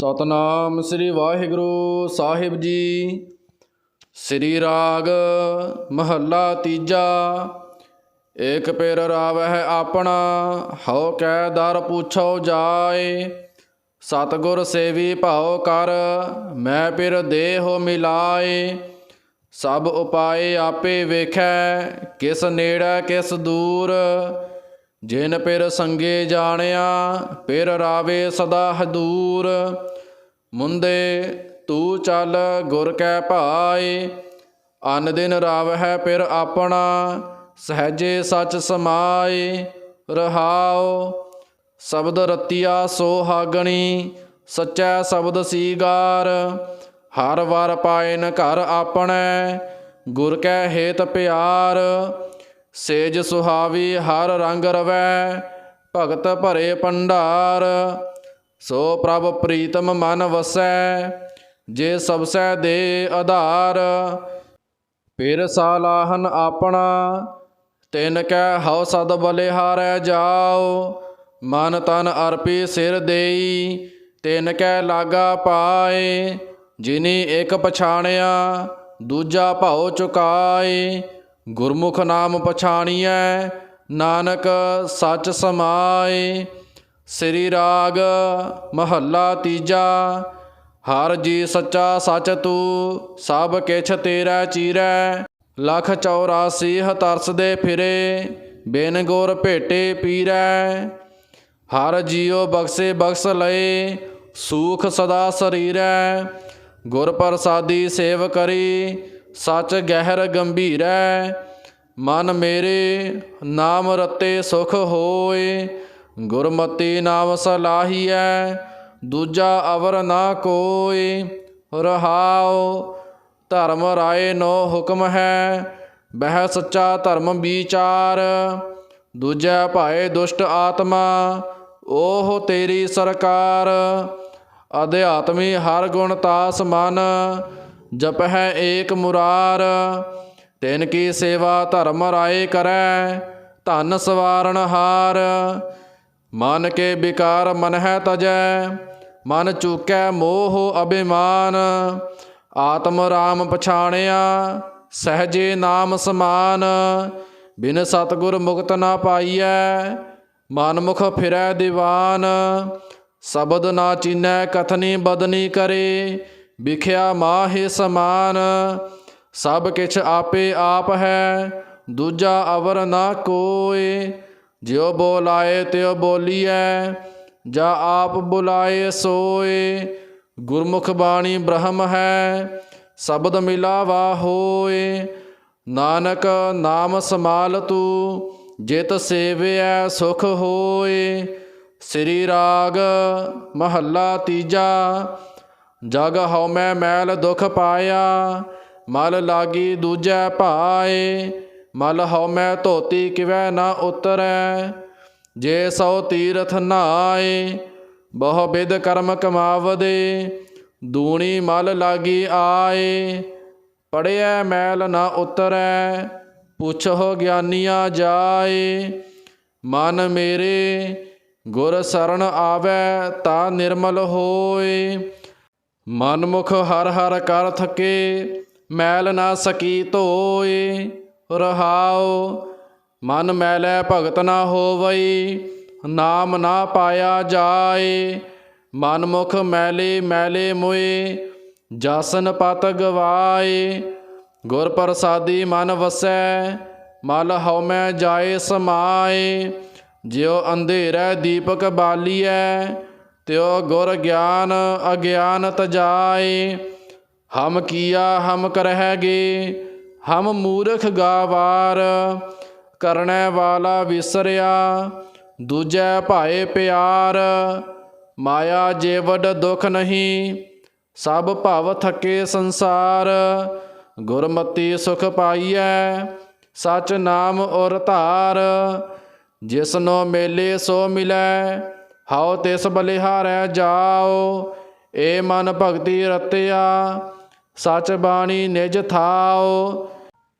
ਸਤਨਾਮ ਸ੍ਰੀ ਵਾਹਿਗੁਰੂ ਸਾਹਿਬ ਜੀ। ਸ੍ਰੀ ਰਾਗ ਮਹੱਲਾ ਤੀਜਾ। ਏਕ ਪੇਰ ਰਾਵਹਿ ਆਪਣਾ, ਹਉ ਕੈ ਦਰ ਪੁੱਛੋ ਜਾਏ। ਸਤਗੁਰ ਸੇਵੀ ਭਾਉ ਕਰ, ਮੈਂ ਪਿਰ ਦੇਹ ਮਿਲਾਏ। ਸਭ ਉਪਾਏ ਆਪੇ ਵੇਖੈ, ਕਿਸ ਨੇੜੇ ਕਿਸ ਦੂਰ। ਜਿਨ ਪਿਰ ਸੰਗੇ ਜਾਣਿਆ, ਪਿਰ ਰਾਵੇ ਸਦਾ ਹਦੂਰ। ਮੁੰਦੇ, ਤੂੰ ਚੱਲ ਗੁਰ ਕੈ ਭਾਏ, ਅਨ ਦਿਨ ਰਾਵ ਹੈ ਪਿਰ ਆਪਣਾ, ਸਹਜੇ ਸਚ ਸਮਾਏ, ਰਹਾਉ। ਸ਼ਬਦ ਰਤੀਆ ਸੋਹਾਗਣੀ ਸੱਚਾ ਸ਼ਬਦ ਸੀਗਾਰ। ਹਰ ਵਾਰ ਪਾਇਨ ਘਰ ਆਪਣੇ, ਗੁਰ ਕੈ ਹੇਤ ਪਿਆਰ। ਸੇਜ ਸੁਹਾਵੀ ਹਰ ਰੰਗ ਰਵੈ, ਭਗਤ ਭਰੇ ਪੰਡਾਰ ਸੋ ਪ੍ਰਭ ਪ੍ਰੀਤਮ ਮਨ ਵਸੈ, ਜੇ ਸਬਸੈ ਦੇ ਆਧਾਰ। ਫਿਰ ਸਾਲਾਹਨ ਆਪਣਾ, ਤਿਨ ਕੈ ਹਉ ਸਦ ਬਲਿਹਾਰੈ ਜਾਓ। ਮਨ ਤਨ ਅਰਪੀ ਸਿਰ ਦੇਈ, ਤਿਨ ਕੈ ਲਾਗਾ ਪਾਏ। ਜਿਨੀ ਇੱਕ ਪਛਾਣਿਆ, ਦੂਜਾ ਭਾਉ ਚੁਕਾਏ। ਗੁਰਮੁਖ ਨਾਮ ਪਛਾਣੀਐ, ਨਾਨਕ ਸੱਚ ਸਮਾਏ। ਸ੍ਰੀ ਰਾਗ ਮਹੱਲਾ ਤੀਜਾ, ਹਰ ਜੀ ਸੱਚਾ ਸੱਚ ਤੂੰ, ਸਭ ਕਿਛ ਤੇਰਾ ਚੀਰੈ। ਲਖ 84 ਤਰਸ ਦੇ ਫਿਰੇ, ਬਿਨ ਗੁਰ ਭੇਟੇ ਪੀਰੈ। ਹਰ ਜੀਉ ਬਖਸ਼ੇ ਬਖਸ਼ ਲਏ, ਸੂਖ ਸਦਾ ਸਰੀਰੈ। ਗੁਰ ਪ੍ਰਸਾਦੀ ਸੇਵ ਕਰੀ ਸੱਚ ਗਹਿਰ ਗੰਭੀਰੈ ਮਨ ਮੇਰੇ ਨਾਮ ਰਤੇ ਸੁਖ ਹੋਏ। ਗੁਰਮਤੀ ਨਾਮ ਸਲਾਹੀਐ ਦੂਜਾ ਅਵਰ ਨਾ ਕੋਏ। ਰਹਾਉ, ਧਰਮ ਰਾਏ ਨੋ ਹੁਕਮ ਹੈ ਬਹਿ ਸੱਚਾ ਧਰਮ ਵਿਚਾਰ। ਦੂਜਾ ਭਾਏ ਦੁਸ਼ਟ ਆਤਮਾ ਉਹ ਤੇਰੀ ਸਰਕਾਰ। ਅਧਿਆਤਮੀ ਹਰ ਗੁਣ ਤਾਸ ਮਨ ਜਪ ਹੈ ਏਕ ਮੁਰਾਰ, ਤਿਨ ਕੀ ਸੇਵਾ ਧਰਮ ਰਾਏ ਕਰੈ, ਧਨ ਸਵਾਰਨ ਹਾਰ। ਮਨ ਕੇ ਵਿਕਾਰ ਮਨ ਹੈ ਤਜੈ, ਮਨ ਚੂਕੈ ਮੋਹ ਅਭਿਮਾਨ। ਆਤਮ ਰਾਮ ਪਛਾਣਿਆ, ਸਹਜੇ ਨਾਮ ਸਮਾਨ। ਬਿਨ ਸਤਗੁਰ ਮੁਕਤ ਨਾ ਪਾਈਐ ਮਨ ਮੁਖ ਫਿਰੈ ਦੀਵਾਨ। ਸ਼ਬਦ ਨਾ ਚੀਨੈ, ਕਥਨੀ ਬਦਨੀ ਕਰੇ ਵਿਖਿਆ ਮਾਹੇ ਸਮਾਨ, ਸਭ ਕਿਛ ਆਪੇ ਆਪ ਹੈ, ਦੂਜਾ ਅਵਰ ਨਾ ਕੋਏ ਜਿਉ ਬੋਲਾਏ ਤਿਉ ਬੋਲੀਐ, ਜਾ ਆਪ ਬੁਲਾਏ ਸੋਏ ਗੁਰਮੁਖ ਬਾਣੀ ਬ੍ਰਹਮ ਹੈ, ਸ਼ਬਦ ਮਿਲਾਵਾ ਹੋਏ ਨਾਨਕ ਨਾਮ ਸਮਾਲ ਤੂੰ, ਜਿਤ ਸੇਵਿਐ ਸੁਖ ਹੋਏ ਸ੍ਰੀ ਰਾਗ ਮਹੱਲਾ ਤੀਜਾ ਜਗ ਹਉਮੈ ਮੈਲ ਦੁਖ ਪਾਇਆ, ਮਲ ਲਾਗੀ ਦੂਜੈ ਭਾਏ, ਮਲ ਹਉਮੈ ਧੋਤੀ ਕਿਵੈ ਨਾ ਉਤਰੈ, ਜੇ ਸੋ ਤੀਰਥ ਨਾਏ, ਬਹੁ ਬਿਦ ਕਰਮ ਕਮਾਵਦੇ, ਦੂਣੀ ਮਲ ਲਾਗੀ ਆਏ, ਪੜਿਐ ਮੈਲ ਨਾ ਉਤਰੈ ਪੁੱਛੋ ਗਿਆਨੀਆਂ ਜਾਏ, ਮਨ ਮੇਰੇ ਗੁਰ ਸਰਣ ਆਵੈ ਤਾ ਨਿਰਮਲ ਹੋਏ। ਮਨਮੁਖ ਹਰ ਹਰ ਕਰ ਥਕੇ, ਮੈਲ ਨਾ ਸਕੀ ਧੋਏ, ਰਹਾਉ। ਮਨ ਮੈਲੈ ਭਗਤ ਨਾ ਹੋਵਈ, ਨਾਮ ਨਾ ਪਾਇਆ ਜਾਏ। ਮਨਮੁਖ ਮੈਲੇ ਮੈਲੇ ਮੋਏ, ਜਾਸਨ ਪਤ ਗਵਾਏ। ਗੁਰ ਪ੍ਰਸਾਦੀ ਮਨ ਵਸੈ, ਮਲ ਹਉਮੈ ਜਾਏ ਸਮਾਏ। ਜਿਉ ਅੰਧੇਰੈ ਦੀਪਕ ਬਾਲੀਐ ਤਿਉ ਗੁਰ ਗਿਆਨ ਅਗਿਆਨ ਤਜਾਏ, ਹਮ ਕੀਆ ਹਮ ਕਰਹਿਗੇ ਹਮ ਮੂਰਖ ਗਾਵਾਰ, ਕਰਨੈ ਵਾਲਾ ਵਿਸਰਿਆ, ਦੂਜੈ ਭਾਏ ਪਿਆਰ, ਮਾਇਆ ਜੇ ਵੱਡ ਦੁਖ ਨਹੀਂ, ਸਭ ਭਵ ਥਕੇ ਸੰਸਾਰ, ਗੁਰਮਤੀ ਸੁਖ ਪਾਈਐ, ਸਚ ਨਾਮ ਔਰ ਧਾਰ, ਜਿਸਨੋ ਮੇਲੇ ਸੋ ਮਿਲੈ ਹਉ ਤਿਸ ਬਲਿਹਾਰੈ ਜਾਓ ਏ ਮਨ ਭਗਤੀ ਰਤਿਆ, ਸਚ ਬਾਣੀ ਨਿਜ ਥਾਓ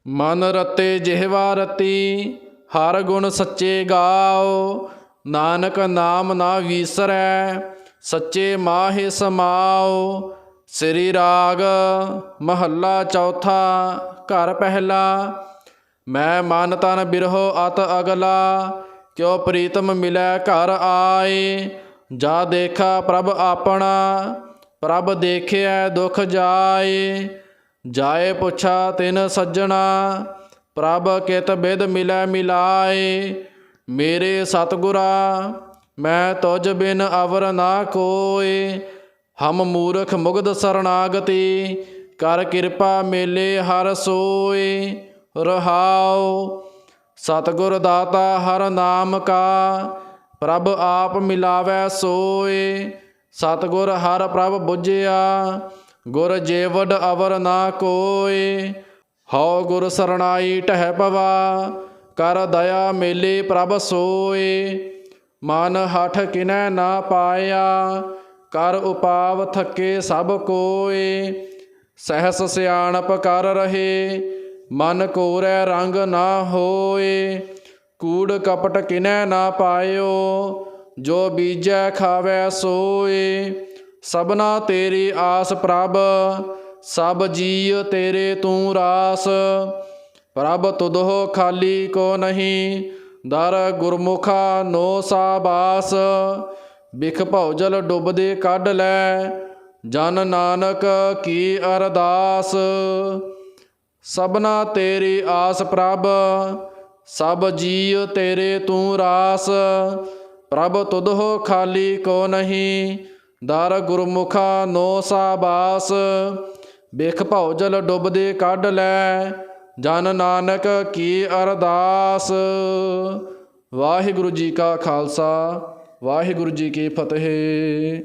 ਮਨ ਰਤੇ ਜਿਹਵਾ ਰਤੀ, ਹਰ ਗੁਣ ਸੱਚੇ ਗਾਓ ਨਾਨਕ ਨਾਮ ਨਾ ਵੀਸਰੈ, ਸੱਚੇ ਮਾਹਿ ਸਮਾਓ ਸ੍ਰੀ ਰਾਗ ਮਹੱਲਾ ਚੌਥਾ, ਘਰ ਪਹਿਲਾ, ਮੈਂ ਮਨ ਤਨ ਬਿਰਹੋ ਅਤ ਅਗਲਾ। ਕਿਉ ਪ੍ਰੀਤਮ ਮਿਲੈ ਘਰ ਆਏ, ਜਾ ਦੇਖਾ ਪ੍ਰਭ ਆਪਣਾ, ਪ੍ਰਭ ਦੇਖਿਆ ਦੁਖ ਜਾਏ। ਜਾਏ ਪੁੱਛਾ ਤਿਨ ਸੱਜਣਾ, ਪ੍ਰਭ ਕਿਤ ਬਿਦ ਮਿਲੈ ਮਿਲਾਏ। ਮੇਰੇ ਸਤਿਗੁਰਾ, ਮੈਂ ਤੁਝ ਬਿਨ ਅਵਰ ਨਾ ਕੋਏ ਹਮ ਮੂਰਖ ਮੁਗਧ ਸਰਣਾਗਤੀ ਕਰ ਕਿਰਪਾ ਮੇਲੇ ਹਰ ਸੋਏ। ਰਹਾਉ ਸਤਿਗੁਰ ਦਾਤਾ ਹਰ ਨਾਮ ਕਾ, ਪ੍ਰਭ ਆਪ ਮਿਲਾਵੈ ਸੋਏ। ਸਤਿਗੁਰ ਹਰ ਪ੍ਰਭ ਬੁਝਿਆ, ਗੁਰ ਜੇਵਡ ਅਵਰ ਨਾ ਕੋਏ। ਹਉ ਗੁਰ ਸਰਣਾਈ ਟਹਿ ਪਵਾ, ਕਰ ਦਇਆ ਮੇਲੇ ਪ੍ਰਭ ਸੋਏ। ਮਨ ਹਠ ਕਿਨੈ ਨਾ ਪਾਇਆ, ਕਰ ਉਪਾਵ ਥੱਕੇ ਸਭ ਕੋਏ। ਸਹਸ ਸਿਆਣਪ ਕਰ ਰਹੇ ਮਨ ਕੋਰੈ ਰੰਗ ਨਾ ਹੋਏ, ਕੂੜ ਕਪਟ ਕਿਨੈ ਨਾ ਪਾਇਓ, ਜੋ ਬੀਜੈ ਖਾਵੈ ਸੋਏ। ਸਭਨਾ ਤੇਰੀ ਆਸ ਪ੍ਰਭ, ਸਭ ਜੀਅ ਤੇਰੇ ਤੂੰ ਰਾਸ। ਪ੍ਰਭ ਤੁਧੋ ਖਾਲੀ ਕੋ ਨਹੀਂ, ਦਰ ਗੁਰਮੁਖਾ ਨੋ ਸਾਬਾਸ। ਬਿਖ ਭੌਜਲ ਡੁੱਬਦੇ ਕੱਢ ਲੈ, ਜਨ ਨਾਨਕ ਕੀ ਅਰਦਾਸ। ਸਭਨਾ ਤੇਰੀ ਆਸ ਪ੍ਰਭ, ਸਭ ਜੀਅ ਤੇਰੇ ਤੂੰ ਰਾਸ। ਪ੍ਰਭ ਤੁਧੋ ਖਾਲੀ ਕੋ ਨਹੀਂ, ਦਰ ਗੁਰਮੁਖਾ ਨੋ ਸਾਬਾਸ ਬੇਖ ਭੌਜਲ ਡੁੱਬਦੇ ਕੱਢ ਲੈ, ਜਨ ਨਾਨਕ ਕੀ ਅਰਦਾਸ। ਵਾਹਿਗੁਰੂ ਜੀ ਕਾ ਖਾਲਸਾ, ਵਾਹਿਗੁਰੂ ਜੀ ਕੀ ਫਤਿਹ।